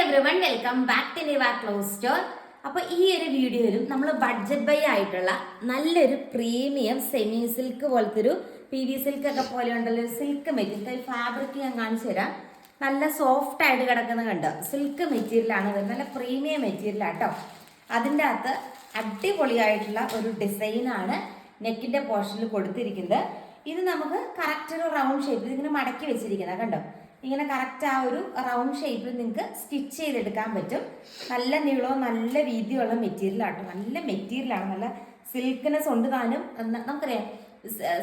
Every one welcome back to Niva clothes store അപ്പോൾ ഈ ഒരു വീഡിയോയിലും നമ്മൾ ബഡ്ജറ്റ് ബൈ ആയിട്ടുള്ള നല്ലൊരു പ്രീമിയം സെമി സിൽക്ക് പോലത്തെ ഒരു പി വി സിൽക്ക് ഒക്കെ പോലെ ഉണ്ടല്ലോ. ഒരു സിൽക്ക് മെറ്റീരിയൽ ഫാബ്രിക് ഞാൻ കാണിച്ചു തരാം. നല്ല സോഫ്റ്റ് ആയിട്ട് കിടക്കുന്ന കണ്ടോ? സിൽക്ക് മെറ്റീരിയലാണ് വരുന്നത്. നല്ല പ്രീമിയം മെറ്റീരിയൽ ആട്ടോ. അതിന്റെ അകത്ത് അടിപൊളിയായിട്ടുള്ള ഒരു ഡിസൈനാണ് നെക്കിന്റെ പോർഷനിൽ കൊടുത്തിരിക്കുന്നത്. ഇത് നമുക്ക് കറക്റ്റ് ഒരു റൗണ്ട് ഷേപ്പ് ഇതിങ്ങനെ മടക്കി വെച്ചിരിക്കുന്നത് കണ്ടോ? ഇങ്ങനെ കറക്റ്റ് ആ ഒരു റൗണ്ട് ഷേപ്പിൽ നിങ്ങൾക്ക് സ്റ്റിച്ച് ചെയ്തെടുക്കാൻ പറ്റും. നല്ല നീളവും നല്ല വീതിയുള്ള മെറ്റീരിയലാണ് നല്ല മെറ്റീരിയലാണ് നല്ല സിൽക്കിനെസ് ഉണ്ട് താനും. നമുക്കറിയാം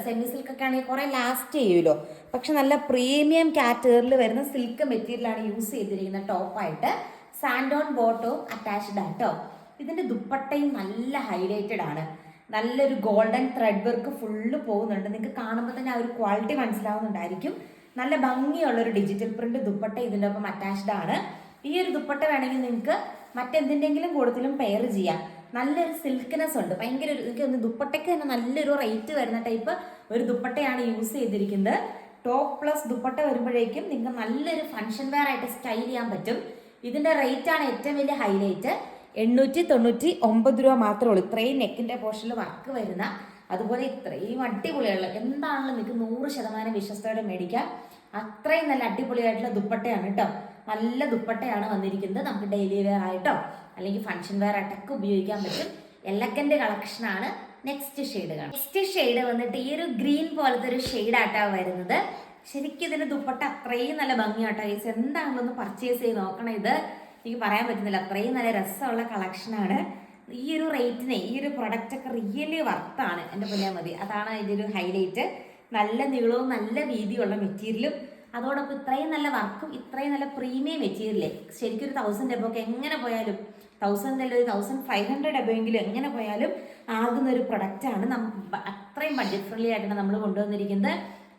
സെമി സിൽക്ക് ഒക്കെ ആണെങ്കിൽ കുറേ ലാസ്റ്റ് ചെയ്യുമല്ലോ. പക്ഷെ നല്ല പ്രീമിയം കാറ്റഗറിയിൽ വരുന്ന സിൽക്ക് മെറ്റീരിയലാണ് യൂസ് ചെയ്തിരിക്കുന്നത് ടോപ്പായിട്ട് സാൻഡോൺ ബോട്ടവും അറ്റാച്ച്ഡ് ആട്ടോ. ഇതിന്റെ ദുപ്പട്ടയും നല്ല ഹൈലൈറ്റഡ് ആണ്. നല്ലൊരു ഗോൾഡൻ ത്രെഡ് വർക്ക് ഫുള്ള് പോകുന്നുണ്ട്. നിങ്ങൾക്ക് കാണുമ്പോൾ തന്നെ ആ ഒരു ക്വാളിറ്റി മനസ്സിലാവുന്നുണ്ടായിരിക്കും. നല്ല ഭംഗിയുള്ള ഒരു ഡിജിറ്റൽ പ്രിന്റ് ദുപ്പട്ട ഇതിന്റെ ഒപ്പം അറ്റാച്ച്ഡ് ആണ്. ഈ ഒരു ദുപ്പട്ട വേണമെങ്കിൽ നിങ്ങൾക്ക് മറ്റെന്തിന്റെങ്കിലും കൂടുതലും പെയർ ചെയ്യാം. നല്ലൊരു സിൽക്ക്നെസ് ഉണ്ട്. ഭയങ്കര ഒരു എനിക്ക് ദുപ്പട്ടയ്ക്ക് തന്നെ നല്ലൊരു റേറ്റ് വരുന്ന ടൈപ്പ് ഒരു ദുപ്പട്ടയാണ് യൂസ് ചെയ്തിരിക്കുന്നത്. ടോപ്പ് പ്ലസ് ദുപ്പട്ട വരുമ്പോഴേക്കും നിങ്ങൾക്ക് നല്ലൊരു ഫംഗ്ഷൻ വെയർ ആയിട്ട് സ്റ്റൈൽ ചെയ്യാൻ പറ്റും. ഇതിന്റെ റേറ്റ് ആണ് ഏറ്റവും വലിയ ഹൈലൈറ്റ് എണ്ണൂറ്റി തൊണ്ണൂറ്റി ഒമ്പത് രൂപ മാത്രമേ ഉള്ളൂ. ഇത്രയും നെക്കിന്റെ പോർഷനിൽ വർക്ക് വരുന്ന അതുപോലെ ഇത്രയും അടിപൊളിയുള്ള എന്താണെങ്കിലും നിങ്ങൾക്ക് നൂറ് ശതമാനം വിശ്വസ്തയോടെ മേടിക്കാം. അത്രയും നല്ല അടിപൊളിയായിട്ടുള്ള ദുപ്പട്ടയാണ് കേട്ടോ നല്ല ദുപ്പട്ടയാണ് വന്നിരിക്കുന്നത് നമുക്ക് ഡെയിലി വെയർ ആയിട്ടോ അല്ലെങ്കിൽ ഫംഗ്ഷൻ വെയർ ആയിട്ടൊക്കെ ഉപയോഗിക്കാൻ പറ്റും. എല്ലക്കന്റെ കളക്ഷനാണ് നെക്സ്റ്റ് ഷെയ്ഡ് കാണാം. നെക്സ്റ്റ് ഷെയ്ഡ് വന്നിട്ട് ഈ ഒരു ഗ്രീൻ പോലത്തെ ഒരു ഷെയ്ഡ് ആട്ടാ വരുന്നത്. ശരിക്കും ഇതിന്റെ ദുപ്പട്ട അത്രയും നല്ല ഭംഗിയാട്ടോ ഗൈസ് എന്താണെങ്കിലും ഒന്ന് പർച്ചേസ് ചെയ്ത് നോക്കണം ഇത്. എനിക്ക് പറയാൻ പറ്റുന്നില്ല. അത്രയും നല്ല രസമുള്ള കളക്ഷനാണ് ഈ ഒരു റേറ്റിനെ ഈ ഒരു പ്രൊഡക്റ്റ് ഒക്കെ റിയലി വർത്താണ് എന്റെ പൊന്നാ മതി. അതാണ് ഇതിന്റെ ഒരു ഹൈലൈറ്റ് നല്ല നീളവും നല്ല വീതിയുള്ള മെറ്റീരിയലും അതോടൊപ്പം ഇത്രയും നല്ല വർക്കും ഇത്രയും നല്ല പ്രീമിയം മെറ്റീരിയലേ ശരിക്കും ഒരു തൗസൻഡ് എബോ ഒക്കെ എങ്ങനെ പോയാലും തൗസൻഡ് അല്ല ഒരു തൗസൻഡ് ഫൈവ് ഹൺഡ്രഡ് എബോയെങ്കിലും എങ്ങനെ പോയാലും ആകുന്ന ഒരു പ്രൊഡക്റ്റാണ് അത്രയും ബഡ്ജറ്റ് ഫ്രണ്ട്ലി ആയിട്ടാണ് നമ്മൾ കൊണ്ടുവന്നിരിക്കുന്നത്.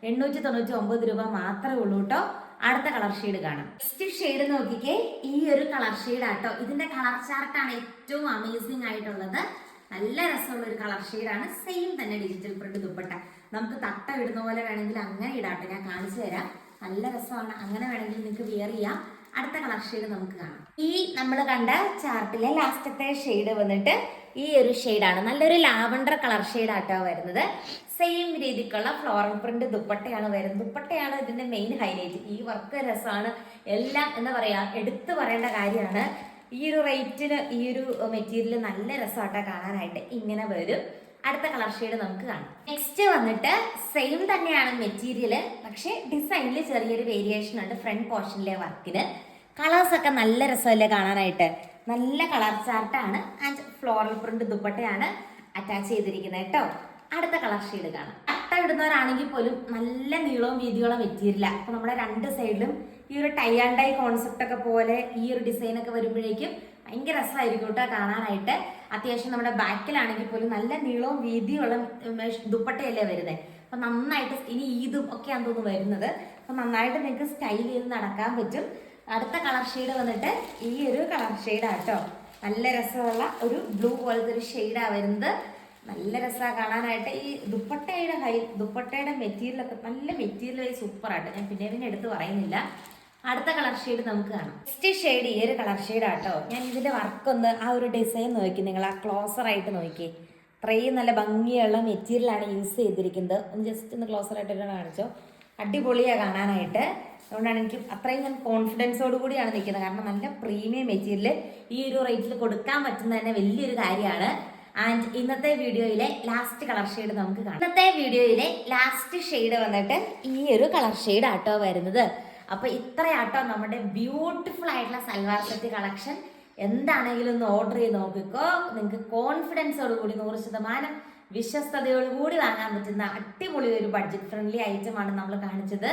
എണ്ണൂറ്റി തൊണ്ണൂറ്റി ഒമ്പത് രൂപ മാത്രമേ ഉള്ളൂ കേട്ടോ അടുത്ത കളർ ഷെയ്ഡ് കാണാം. നെക്സ്റ്റ് ഷെയ്ഡ് നോക്കിക്കേ. ഈ ഒരു കളർ ഷെയ്ഡ് ആട്ടോ. ഇതിന്റെ കളർ ചാർട്ടാണ് ഏറ്റവും അമേസിംഗ് ആയിട്ടുള്ളത്. നല്ല രസമുള്ള ഒരു കളർ ഷെയ്ഡാണ്. സെയിം തന്നെ ഡിജിറ്റൽ പ്രിന്റ് ദുപ്പട്ട. നമുക്ക് തട്ട ഇടുന്ന പോലെ വേണമെങ്കിൽ അങ്ങനെ ഇടാട്ടെ. ഞാൻ കാണിച്ചു തരാം. നല്ല രസമാണ്. അങ്ങനെ വേണമെങ്കിൽ നിങ്ങൾക്ക് വിയർ ചെയ്യാം. അടുത്ത കളർ ഷെയ്ഡ് നമുക്ക് കാണാം. ഈ നമ്മൾ കണ്ട ചാർട്ടിലെ ലാസ്റ്റത്തെ ഷെയ്ഡ് വന്നിട്ട് ഈ ഒരു ഷെയ്ഡാണ്. നല്ലൊരു ലാവണ്ടർ കളർ ഷെയ്ഡാട്ടോ വരുന്നത്. സെയിം രീതിക്കുള്ള ഫ്ലോറൽ പ്രിന്റ് ദുപ്പട്ടയാണ് വരുന്നത്. ദുപ്പട്ടയാണ് ഇതിന്റെ മെയിൻ ഹൈലൈറ്റ് ഈ വർക്ക് രസമാണ്. എല്ലാം എന്താ പറയാ എടുത്തു പറയേണ്ട കാര്യമാണ്. ഈ ഒരു റേറ്റിന് ഈ ഒരു മെറ്റീരിയൽ നല്ല രസമായിട്ടാ കാണാനായിട്ട് ഇങ്ങനെ വരും. അടുത്ത കളർ ഷെയ്ഡ് നമുക്ക് കാണാം. നെക്സ്റ്റ് വന്നിട്ട് സെയിം തന്നെയാണ് മെറ്റീരിയൽ പക്ഷേ ഡിസൈനിൽ ചെറിയൊരു വേരിയേഷൻ ഉണ്ട് ഫ്രണ്ട് പോർഷനിലെ വർക്കിന്. കളേഴ്സ് ഒക്കെ നല്ല രസമല്ലേ കാണാനായിട്ട്? നല്ല കളർ ചാർട്ടാണ് ആൻഡ് ഫ്ലോറൽ പ്രിന്റ് ദുപ്പട്ടയാണ് അറ്റാച്ച് ചെയ്തിരിക്കുന്നത് കേട്ടോ. അടുത്ത കളർ ഷെയ്ഡ് കാണാം. അട്ട ഇടുന്നവരാണെങ്കിൽ പോലും നല്ല നീളവും വീതിയുള്ള മെറ്റീരിയലാണ് അപ്പൊ നമ്മുടെ രണ്ട് സൈഡിലും ഈ ഒരു ടൈ ആൻഡ് ടൈ കോൺസെപ്റ്റ് ഒക്കെ പോലെ ഈ ഒരു ഡിസൈൻ ഒക്കെ വരുമ്പോഴേക്കും ഭയങ്കര രസമായിരിക്കും കേട്ടോ കാണാനായിട്ട്. അത്യാവശ്യം നമ്മുടെ ബാക്കിലാണെങ്കിൽ പോലും നല്ല നീളവും വീതിയുള്ള ദുപ്പട്ടയല്ലേ വരുന്നത് അപ്പൊ നന്നായിട്ട് ഇനി ഈദും ഒക്കെയാണ് തോന്നുന്നു വരുന്നത്. അപ്പൊ നന്നായിട്ട് നിങ്ങൾക്ക് സ്റ്റൈൽ ചെയ്ത് നടക്കാൻ പറ്റും. അടുത്ത കളർ ഷെയ്ഡ് വന്നിട്ട് ഈ ഒരു കളർ ഷെയ്ഡാട്ടോ നല്ല രസമുള്ള ഒരു ബ്ലൂ പോലത്തെ ഒരു ഷെയ്ഡാണ് വരുന്നത്. നല്ല രസമാണ് കാണാനായിട്ട്. ഈ ദുപ്പട്ടയുടെ ഹൈ ദുപ്പട്ടയുടെ മെറ്റീരിയൽ ഒക്കെ നല്ല മെറ്റീരിയൽ സൂപ്പറായിട്ട് ഞാൻ പിന്നെ പിന്നെ എടുത്ത് പറയുന്നില്ല. അടുത്ത കളർ ഷെയ്ഡ് നമുക്ക് കാണാം. നെക്സ്റ്റ് ഷെയ്ഡ് ഈ ഒരു കളർ ഷെയ്ഡ് ആട്ടോ. ഞാൻ ഇതിന്റെ വർക്ക് ഒന്ന് ആ ഒരു ഡിസൈൻ നോക്കി. നിങ്ങൾ ആ ക്ലോസർ ആയിട്ട് നോക്കി. അത്രയും നല്ല ഭംഗിയുള്ള മെറ്റീരിയലാണ് യൂസ് ചെയ്തിരിക്കുന്നത്. ഒന്ന് ജസ്റ്റ് ഒന്ന് ഒന്ന് കാണിച്ചോ. അടിപൊളിയാണ് കാണാനായിട്ട്. അതുകൊണ്ടാണ് എനിക്ക് അത്രയും ഞാൻ കോൺഫിഡൻസോട് കൂടിയാണ് നിൽക്കുന്നത്. കാരണം നല്ല പ്രീമിയം മെറ്റീരിയൽ ഈ ഒരു റേറ്റിൽ കൊടുക്കാൻ പറ്റുന്ന തന്നെ വലിയൊരു കാര്യമാണ്. ആൻഡ് ഇന്നത്തെ വീഡിയോയിലെ ലാസ്റ്റ് കളർ ഷെയ്ഡ് നമുക്ക് കാണാം. ഇന്നത്തെ വീഡിയോയിലെ ലാസ്റ്റ് ഷെയ്ഡ് വന്നിട്ട് ഈ ഒരു കളർ ഷെയ്ഡ് ആട്ടോ വരുന്നത്. അപ്പൊ ഇത്രയാട്ടോ നമ്മുടെ ബ്യൂട്ടിഫുൾ ആയിട്ടുള്ള സൽവാർ സെറ്റ് കളക്ഷൻ. എന്താണെങ്കിലും ഒന്ന് ഓർഡർ ചെയ്ത് നോക്കിക്കോ. നിങ്ങൾക്ക് കോൺഫിഡൻസോട് കൂടി നൂറ് ശതമാനം വിശ്വസ്തയോടുകൂടി വാങ്ങാൻ പറ്റുന്ന അടിപൊളി ഒരു ബഡ്ജറ്റ് ഫ്രണ്ട്ലി ഐറ്റം ആണ് നമ്മൾ കാണിച്ചത്.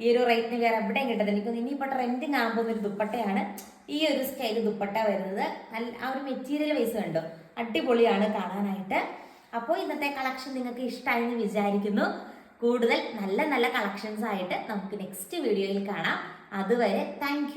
ഈ ഒരു റേറ്റിന് വേറെ എവിടെയും കിട്ടത്തില്ല. എനിക്ക് ഇനിയിപ്പോൾ ട്രെൻഡിങ് പോകുന്ന ഒരു ദുപ്പട്ടയാണ്. ഈ ഒരു സ്റ്റൈൽ ദുപ്പട്ട വരുന്നത്. നല്ല ആ ഒരു മെറ്റീരിയൽ വൈസ് കണ്ടോ? അടിപൊളിയാണ് കാണാനായിട്ട്. അപ്പോൾ ഇന്നത്തെ കളക്ഷൻ നിങ്ങൾക്ക് ഇഷ്ടമായി വിചാരിക്കുന്നു. കൂടുതൽ നല്ല നല്ല കളക്ഷൻസ് ആയിട്ട് നമുക്ക് നെക്സ്റ്റ് വീഡിയോയിൽ കാണാം. അതുവരെ താങ്ക്